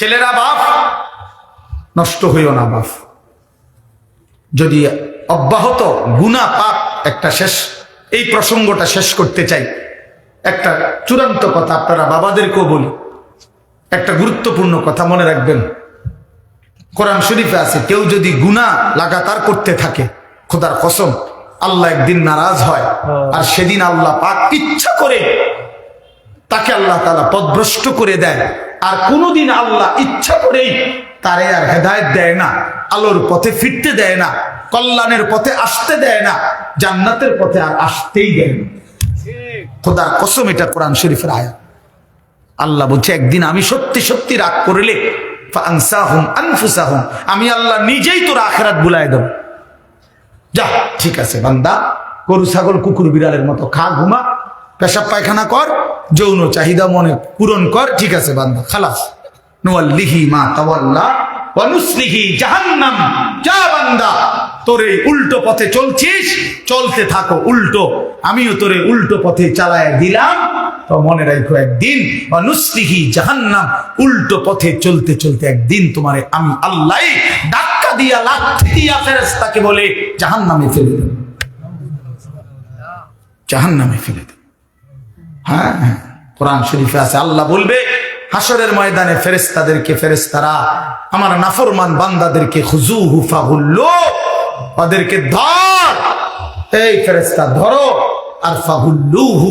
ছেলেরা বাপ নষ্ট হইও না বাপ। যদি অব্যাহত গুণা পাপ একটা শেষ এই প্রসঙ্গটা শেষ করতে চাই। একটা চূড়ান্ত কথা আপনারা বাবাদেরকেও বলি। একটা গুরুত্বপূর্ণ কথা মনে রাখবেন। কোরআন শরীফে আছে কেউ যদি গুণা লাগাতার করতে থাকে খোদার কসম আল্লাহ একদিন নারাজ হয়। আর সেদিন আল্লাহ পাক ইচ্ছা করে তাকে আল্লাহ তালা পদভ্রষ্ট করে দেয়। আর কোনোদিন আল্লাহ ইচ্ছা করেই তারে আর হেদায়ত দেয় না, আলোর পথে ফিরতে দেয় না, কল্যাণের পথে আসতে দেয় না, জান্নাতের পথে আর আসতেই দেয় না। খোদার কসম, এটা কোরআন শরীফের আয়া আল্লাহ বলছে, একদিন আমি সত্যি সত্যি রাগ করলে আমি আল্লাহ নিজেই তোর আখরাত বুলাই দেব। যা, ঠিক আছে, বান্দা, গরু, ছাগল, কুকুর, বিড়ালের মতো খা, ঘুমা পেশাব পায়খানা কর, যৌন চাহিদা মনে পূরণ কর, ঠিক আছে বান্দা, খালাস। নুয়াল্লিহি মা তাওয়াল্লা ওয়ানুসলিহি জাহান্নাম। যা বান্দা, তোরে উল্টো পথে চলছিস, চলতে থাকো উল্টো। আমিও তোরে উল্টো পথে চালায় দিলাম। তো মনে রাখো একদিন অনুসলিহি জাহান্নাম, উল্টো পথে চলতে চলতে একদিন তোমারে আমি আল্লাহ ধাক্কা দিয়া, লাথি দিয়া ফেরেশতাকে বলে জাহান্নামে ফেলে দেব। জাহান্নামে ফেলে দেব। হ্যাঁ? কোরআন শরীফে আছে, আল্লাহ বলবে হাসরের ময়দানে ফেরেস্তাদেরকে ফেরেস্তারা আমার নাফরমান বান্দাদেরকে হুজু হুফা হুল্লো ওদেরকে ধর। এই ফেরেস্তা ধরো। আর ফাহুল্লুহু,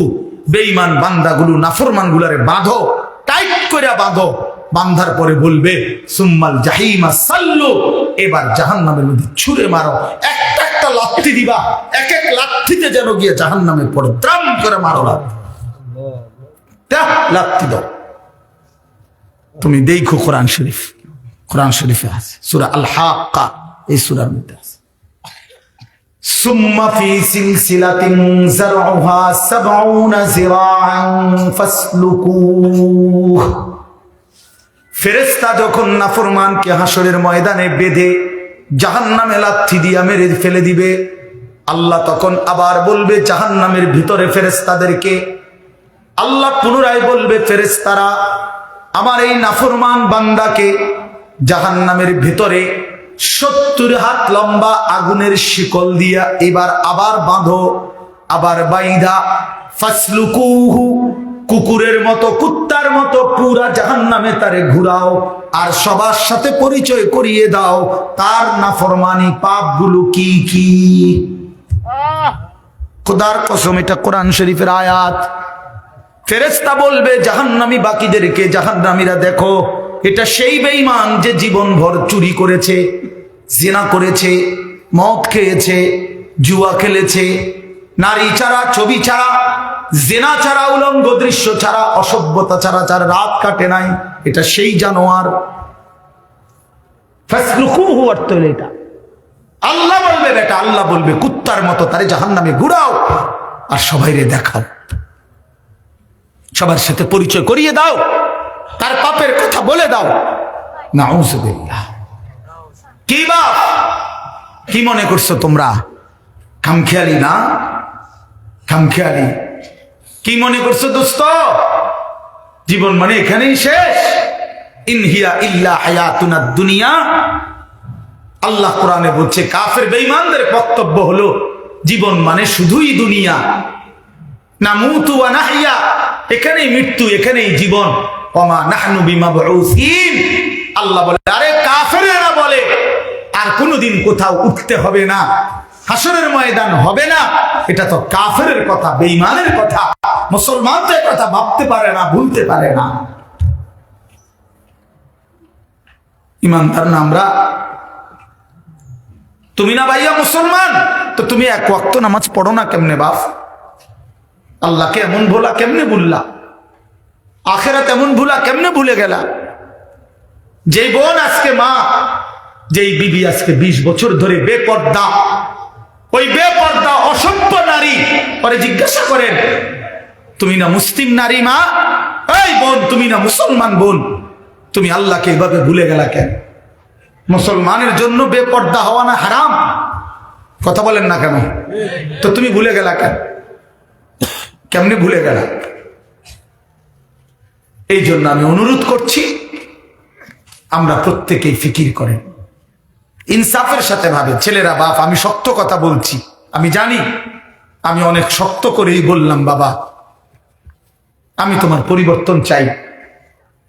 বেঈমান বান্দাগুলো নাফরমান গুলারে বাঁধো, টাইট করে বাঁধো। বান্ধার পরে বলবে, সুম্মাল জাহিমা সাল্লু, এবার জাহান্নামের মধ্যে ছুঁড়ে মারো। একটা একটা লাথি দিবা, এক এক লাথিতে যেন গিয়ে জাহান জাহান্নামে পড়ে দ্রাম করে মারো লাথি তুমি দেখো কোরআন শরীফ। কোরআন শরীফে আছে। সুরা এই সুরার মধ্যে আছে। ফেরেশতা যখন হাসরের ময়দানে বেঁধে জাহান্নামে লাথি দিয়া মেরে ফেলে দিবে, আল্লাহ তখন আবার বলবে, জাহান্নামের ভিতরে ফেরেশতাদেরকে আল্লাহ পুনরায় বলবে ফেরেস্তারা আমার এই নাফরমান বান্দাকে জাহান্নামের ভিতরে সত্তর হাত লম্বা আগুনের শিকল দিয়া এবার আবার বাঁধো আবার বাইধা। ফাসলুকুহু কুকুরের মতো কুত্তার মতো পুরা জাহান্নামে তারে ঘুরাও আর সবার সাথে পরিচয় করিয়ে দাও তার নাফরমানি পাপগুলো কি কি? খোদার কসম এটা কোরআন শরীফের আয়াত। ফেরেস্তা বলবে জাহান্নামি বাকিদেরকে জাহান্নামীরা দেখো এটা সেই বেঈমান যে জীবন ভর চুরি করেছে জেনা করেছে মদ খেয়েছে জুয়া খেলেছে নারী ছাড়া ছবি ছাড়া জেনা ছাড়া উলঙ্গ দৃশ্য ছাড়া অসভ্যতা ছাড়া যার রাত কাটে নাই এটা সেই জানোয়ার। ফাসলুকুহু অর্থ হলো এটা আল্লাহ বলবে বেটা আল্লাহ বলবে কুত্তার মতো তারে জাহান্নামে ঘুরাও আর সবাইরে দেখাও। সবার সাথে পরিচয় করিয়ে দাও। তার পাপের কথা বলে দাও। না কি বাপ? কি মনে করছ তোমরা? খামখেয়ালি না? খামখেয়ালি। কি মনে করছ দোস্ত? জীবন মানে এখানেই শেষ। ইনহিয়া ইল্লা হায়াতুনা দুনিয়া। আল্লাহ কোরআনে বলছে, কাফের বেঈমানদের বক্তব্য হলো, জীবন মানে শুধুই দুনিয়া। না মুতু নাহিয়া। এখানেই মৃত্যু, এখানেই জীবন। অমা নাহনু বিমা আল্লাহ বলে, আরে কাফেরেরা বলে, আর কোনোদিন কোথাও উঠতে হবে না, হাসরের ময়দান হবে না। এটা তো কাফেরের কথা, বেঈমানের কথা। মুসলমানদের কথা ভাবতে পারে না, ভুলতে পারে না। ইমানদার না আমরা? তুমি না ভাইয়া মুসলমান? তো তুমি এক ওয়াক্ত নামাজ পড়ো না কেমনে বাপ? আল্লাহকে এমন ভোলা কেমনে ভুললা? আখেরাত এমন ভুলা কেমনে ভুলে গেলা? যেই বোন আজকে মা, যেই বিবি আজকে ২০ বছর ধরে বেপর্দা, ওই বেপর্দা অসভ্য নারী পরে জিজ্ঞাসা করেন, তুমি না মুসলিম নারী মা? এই বোন, তুমি না মুসলমান বোন? তুমি আল্লাহকে এভাবে ভুলে গেলা কেন? মুসলমানের জন্য বেপর্দা হওয়া না হারাম। কথা বলেন না কেন? তো তুমি ভুলে গেলা কেন? কেমনে ভুলে গেলা এই জন্য আমি অনুরোধ করছি, আমরা প্রত্যেকেই ফিকির করেন। ইনসাফের সাথে ভাবে ছেলেরা, বাপ, আমি শক্ত কথা বলছি। আমি জানি, আমি অনেক শক্ত করেই বললাম, বাবা, আমি তোমার পরিবর্তন চাই,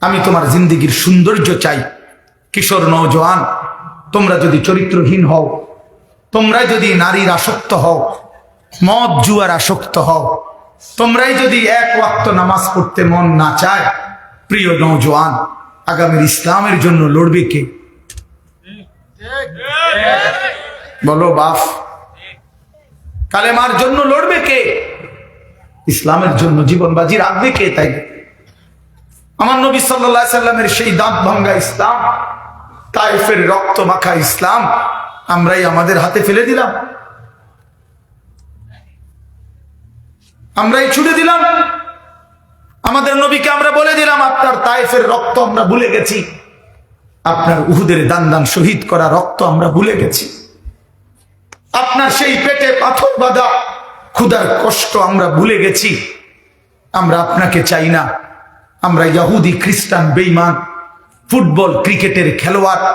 আমি তোমার জিন্দিগির সৌন্দর্য চাই। কিশোর, নওজোয়ান, তোমরা যদি চরিত্রহীন হও তোমরা যদি নারীর আসক্ত হও, মদ জুয়ার আসক্ত হও তোমরাই যদি এক ওয়াক্ত নামাজ পড়তে মন না চায়, প্রিয় নওজোয়ান, আগামীর ইসলামের জন্য লড়বে কে? বলো বাপ, কালেমার জন্য লড়বে কে? ইসলামের জন্য জীবন বাজি রাখবে কে তাই? আমার নবী সাল্লাহ সাল্লামের সেই দাঁত ভাঙ্গা ইসলাম, তাইফের রক্ত মাখা ইসলাম, আমরাই আমাদের হাতে ফেলে দিলাম। আমরাই ছুটে দিলাম। আমাদের নবীকে আমরা বলে দিলাম, আপনার তাইফের রক্ত আমরা ভুলে গেছি। আপনার উহুদের দান দান শহীদ করা রক্ত আমরা ভুলে গেছি। আপনার সেই পেটে পাথর বাঁধা ক্ষুধার কষ্ট আমরা ভুলে গেছি। আমরা আপনাকে চাই না। আমরা ইয়াহুদি খ্রিস্টান বেইমান ফুটবল, ক্রিকেটের খেলোয়াড়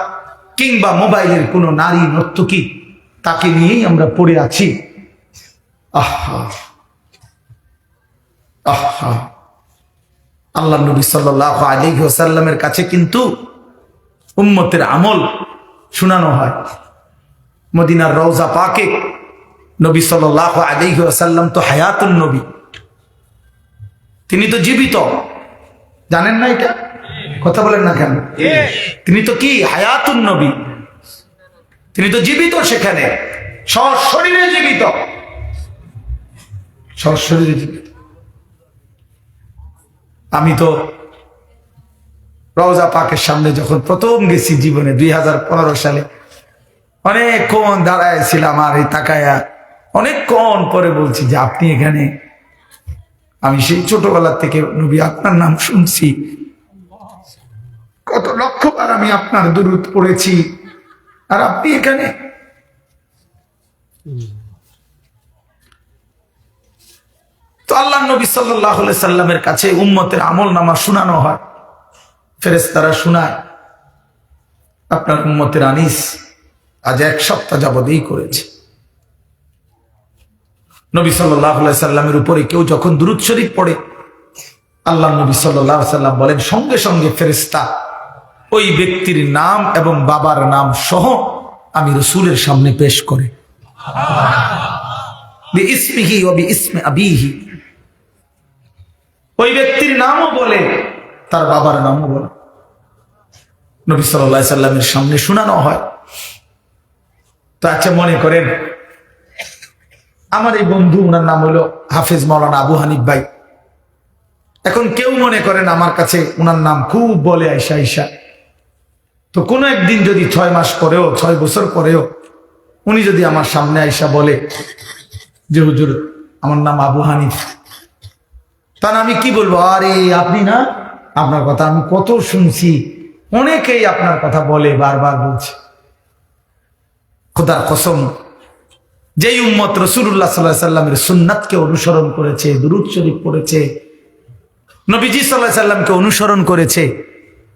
কিংবা মোবাইলের কোনো নারী নর্তকী, তাকে নিয়েই আমরা পড়ে আছি। আহা। আল্লাহ নবী সাল্লাহ আলী ওসাল্লামের কাছে কিন্তু উম্মতের আমল শোনানো হয়। মদিনার রওজা পাকে নবী সাল্লাহ আলী ওসাল্লাম তো হায়াতুল নবী। তিনি তো জীবিত। জানেন না এটা? কথা বলেন না কেন? তিনি তো কি? হায়াতুন নবী। তিনি তো জীবিত সেখানে। সশরীরে জীবিত। সশরীরে জীবিত। আমি তো রওজা পাকের সামনে যখন প্রথম গেছি জীবনে দুই সালে অনেকক্ষণ দাঁড়ায় ছিলাম আর এই তাকায়া অনেকক্ষণ পরে বলছি যে আপনি এখানে? আমি সেই ছোটবেলা থেকে নবী আপনার নাম শুনছি। কত লক্ষবার আমি আপনার দূরত পড়েছি। আর আপনি এখানে তো আল্লাহ নবী সাল্লাহ সাল্লামের কাছে উম্মতের আমল নামা শোনানো হয়। ফেরেস তারা শোনায়, আপনার উম্মতের আনিস আজ এক সপ্তাহ যাবৎ এই করেছে। নবী সাল্লাহ সাল্লামের উপরে কেউ যখন দুরুদ শরীফ পড়ে, আল্লাহ নবী সাল্লাহ সাল্লাম বলেন, সঙ্গে সঙ্গে ফেরিস্তা ওই ব্যক্তির নাম এবং বাবার নাম সহ আমি রসুলের সামনে পেশ করে। ইসমিহি ও ইসমে আবিহি। ওই ব্যক্তির নামও বলে, তার বাবার নামও বলে। নবী সাল্লাহ সাল্লামের সামনে শোনানো হয়। তো আচ্ছা মনে করেন, আমার এই বন্ধু, ওনার নাম হলো হাফিজ মৌলানা আবু হানিফ ভাই। এখন কেউ মনে করেন আমার কাছে ওনার নাম খুব বলে আইসা আইসা। তো কোনো একদিন যদি ছয় মাস পরেও, ছয় বছর পরেও উনি যদি আমার সামনে আইসা বলে যে, হুজুর, আমার নাম আবু হানিফ। তার আমি কি বলব? আরে, আপনি না, আপনার কথা আমি কত শুনছি। অনেকেই আপনার কথা বলে, বারবার বলছে। খোদার কসম, যেই উম্মত রসুল্লাহ সাল্লাহ সাল্লামের সুন্নাতকে অনুসরণ করেছে, দুরুদ শরীফ পড়েছে, নবীজি সাল্লাহ সাল্লামকে অনুসরণ করেছে,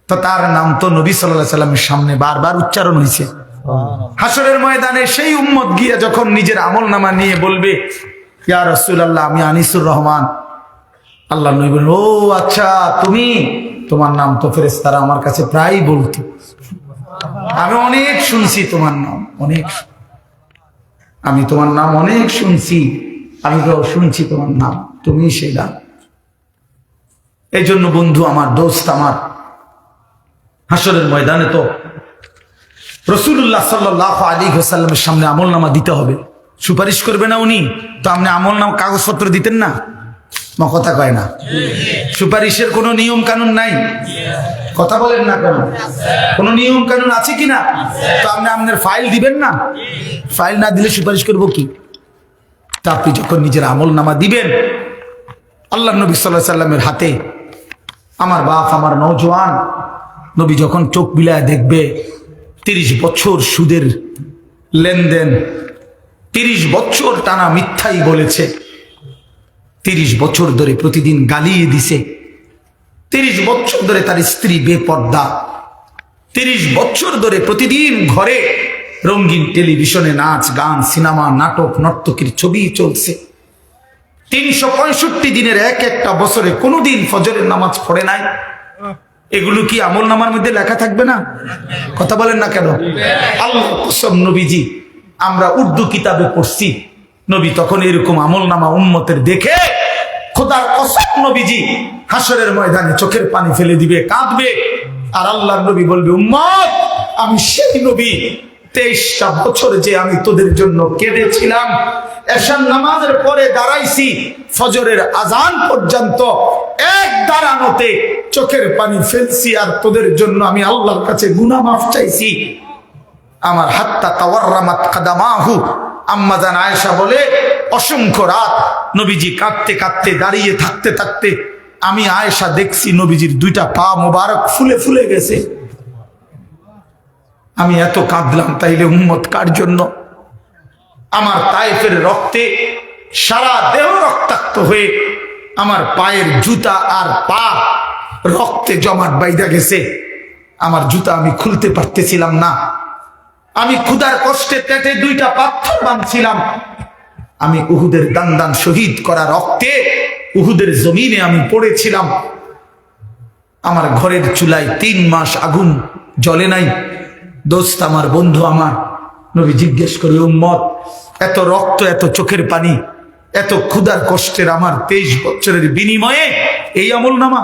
তো তার নাম তো নবী সাল্লাহ সাল্লামের সামনে বারবার উচ্চারণ হয়েছে। হাসরের ময়দানে সেই উম্মত গিয়ে যখন নিজের আমল নামা নিয়ে বলবে, ইয়া রসুল্লাহ আমি আনিসুর রহমান। আল্লাহ নবী বলেন ও আচ্ছা তুমি? তোমার নাম তো ফেরেস তারা আমার কাছে প্রায় বলতো। আমি অনেক শুনছি তোমার নাম, অনেক আমি তোমার নাম অনেক শুনছি, আমি তো শুনছি তোমার নাম, তুমি সেই নাম এই জন্য বন্ধু, আমার দোস্ত আমার হাসরের ময়দানে তো রসুল্লাহ সাল্লাহ আলী হোসাল্লামের সামনে আমল নামা দিতে হবে। সুপারিশ করবে না উনি? তো আপনি আমল নাম কাগজপত্র দিতেন না? কথা কয় না। সুপারিশের কোনো নিয়ম কানুন নাই? কথা বলেন না কেন? কোনো নিয়ম কানুন আছে কি না? তো আপনি আপনার ফাইল দিবেন না? ফাইল না দিলে সুপারিশ করব কি? তা আপনি যখন নিজের আমল নামা দিবেন, আল্লাহ নবী সাল্লাহ সাল্লামের হাতে আমার বাপ, আমার নৌজওয়ান নবী যখন চোখ বিলায় দেখবে, তিরিশ বছর সুদের লেনদেন, তিরিশ বছর টানা মিথ্যাই বলেছে। তিরিশ বছর ধরে প্রতিদিন গালিয়ে দিছে। তিরিশ বছর ধরে তার স্ত্রী বেপর্দা। তিরিশ বছর ধরে প্রতিদিন ঘরে রঙিন টেলিভিশনে নাচ, গান, সিনেমা, নাটক, নর্তকীর ছবি চলছে। তিনশো পঁয়ষট্টি দিনের এক একটা বছরে কোনোদিন ফজরের নামাজ পড়ে নাই। এগুলো কি আমল নামার মধ্যে লেখা থাকবে না? কথা বলেন না কেন? আল্লাহ নবীজি, আমরা উর্দু কিতাবে পড়ছি। নবী তখন এরকম আমল নামা উম্মতের দেখে খোদার কসম নবীজি হাসরের ময়দানে চোখের পানি ফেলে দিবে, কাঁদবে। আর আল্লাহর নবী বলবে, উম্মত, আমি সেই নবী। তেইশটা বছর যে আমি তোদের জন্য কেঁদেছিলাম এসান নামাজের পরে দাঁড়াইছি, ফজরের আজান পর্যন্ত এক দাঁড়ানোতে চোখের পানি ফেলছি আর তোদের জন্য আমি আল্লাহর কাছে গুনা মাফ চাইছি। আমার হাত্তা তাওয়ার্রামাত কাদামাহু। আম্মা জান আয়েশা বলে, অসংখ্য রাত নবীজি কাঁদতে কাঁদতে, দাঁড়িয়ে থাকতে থাকতে আমি আয়েশা দেখছি নবীজির দুইটা পা মোবারক ফুলে ফুলে গেছে। আমি এত কাঁদলাম, তাইলে উম্মত কার জন্য? আমার তাইফের রক্তে সারা দেহ রক্তাক্ত হয়ে আমার পায়ের জুতা আর পা রক্তে জমাট বাইদা গেছে। আমার জুতা আমি খুলতে পারতেছিলাম না। আমি ক্ষুদার কষ্টে পেটে দুইটা পাথর বাঁধছিলাম। আমি উহুদের দান দান শহীদ করা রক্তে উহুদের জমিনে আমি পড়েছিলাম। আমার ঘরের চুলায় তিন মাস আগুন জ্বলে নাই। দোস্ত আমার বন্ধু আমার, নবী জিজ্ঞেস করি উম্মত, এত রক্ত, এত চোখের পানি, এত ক্ষুদার কষ্টের আমার তেইশ বছরের বিনিময়ে এই আমল নামা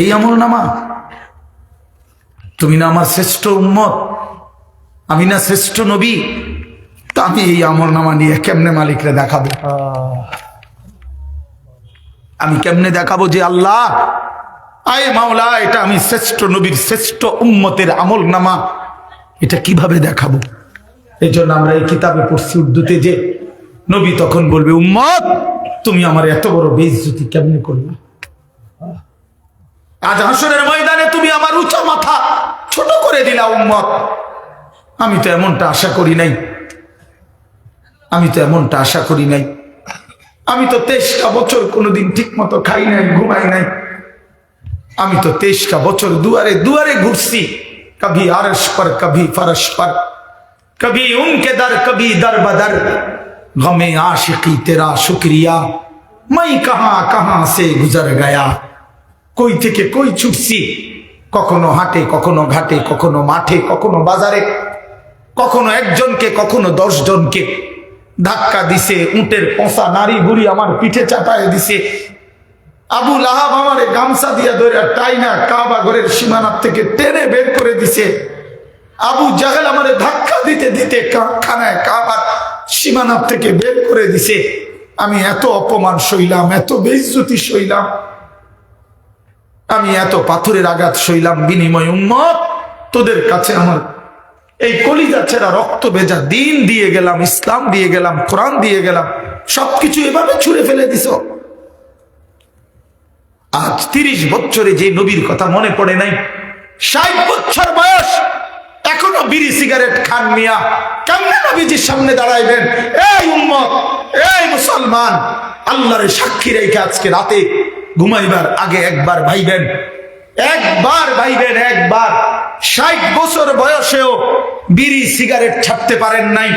এই আমল নামা তুমি না আমার শ্রেষ্ঠ উম্মত? আমি না শ্রেষ্ঠ নবী? তা আমি এই আমল নামা নিয়ে কেমনে মালিকরে দেখাবো? আমি কেমনে দেখাবো যে আল্লাহ? আয় মাওলা, এটা আমি শ্রেষ্ঠ নবীর শ্রেষ্ঠ উম্মতের আমল নামা। এটা কীভাবে দেখাবো? এই জন্য আমরা এই কিতাবে পড়ছি উর্দুতে যে, নবী তখন বলবে, উম্মত, তুমি আমার এত বড় বেইজ্জতি কেমনে করলা? আজ হাসরের ময়দানে তুমি আমার উঁচা মাথা ছোট করে দিলা, উম্মত। আমি তো এমনটা আশা করি নাই। আমি তো এমনটা আশা করি নাই। আমি তো তেইশটা বছর কোনোদিন ঠিক মতো খাই নাই, ঘুমাই নাই। আমি তো তেইশটা বছর দুয়ারে দুয়ারে ঘুরছি। কবি আরস পর, কবি ফরস পর, কবি উমকে দর, কবি দর বদর। গমে আশিকি তেরা শুক্রিয়া। মাই কাহা কাহা সে গুজর গয়া। কই থেকে কই ছুটছি? কখনো হাটে, কখনো ঘাটে, কখনো মাঠে, কখনো বাজারে, কখনো একজনকে, কখনো দশ জনকে ধাক্কা দিছে, উটের পচা নারী বুড়ি আমার পিঠে চাপায় দিছে। আবু লাহাব আমারে গামছা দিয়া ধরে টাইনা কাবা ঘরের সীমানার থেকে টেনে বের করে দিছে। আবু জাহেল আমারে ধাক্কা দিতে দিতে খানায় কাবার সীমানার থেকে বের করে দিছে। আমি এত অপমান সইলাম, এত বেইজ্জতি সইলাম। আমি এত পাথরের আঘাত সইলাম বিনিময় উম্মত। তোদের কাছে আমার এই কলিজা ছেড়া রক্ত ভেজা দিন দিয়ে গেলাম, ইসলাম দিয়ে গেলাম, কোরআন দিয়ে গেলাম, সবকিছু এভাবে ছুঁড়ে ফেলে দিস। আজ তিরিশ বছরে যে নবীর কথা মনে পড়ে নাই, ষাট বছর বয়স, এখনও বিড়ি সিগারেট খান মিয়া। কেমনে নবীজির সামনে দাঁড়াইবেন? এই উম্মত, এই মুসলমান, আল্লাহরে সাক্ষী রেখে আজকে রাতে ঘুমাইবার আগে একবার ভাইবেন। একবার ভাইবেন, একবার। ষাট বছর বয়সেও বিড়ি সিগারেট ছাড়তে পারেন নাই।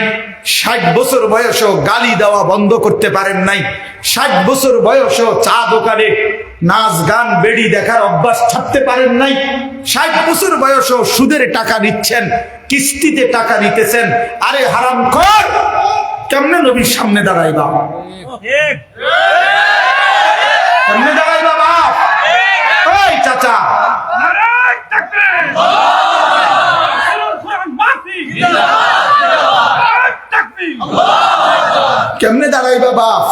ষাট বছর বয়সেও গালি দেওয়া বন্ধ করতে পারেন নাই। ষাট বছর বয়সেও চা দোকানে নাচ গান, বেড়ি দেখার অভ্যাস ছাড়তে পারেন নাই। ষাট বছর বয়সেও সুদের টাকা নিচ্ছেন, কিস্তিতে টাকা নিতেছেন। আরে হারাম কর কেমনে নবীর সামনে দাঁড়াইবা? কেমনে দাঁড়াইবা বাপ ওই চাচা নারায়ণ তাকবীর কোরআন মাফি নারায়ণ তাকবীর কেমনে দাঁড়াইবা বাপ